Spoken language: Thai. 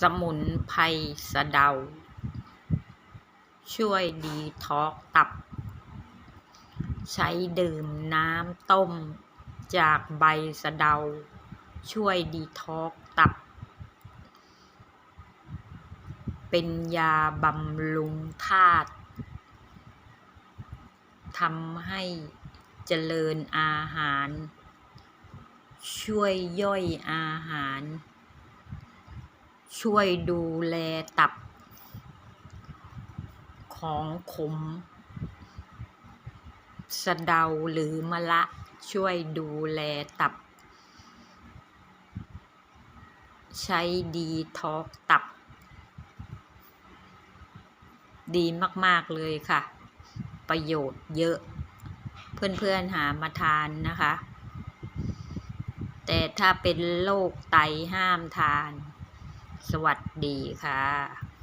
สมุนไพรสะเดา ช่วยดีท็อกตับ ใช้ดื่มน้ำต้ม จากใบสะเดา ช่วยดีท็อกตับ เป็นยาบำรุงธาตุทำให้เจริญอาหาร ช่วยย่อยอาหาร ช่วยดูแลตับ ของขม สะเดาหรือมะระช่วยดูแลตับ ใช้ดีท็อกตับ ดีมาก ๆ เลยค่ะ ประโยชน์เยอะ เพื่อนๆหามาทานนะคะ แต่ถ้าเป็นโรคไตห้ามทาน สวัสดีค่ะ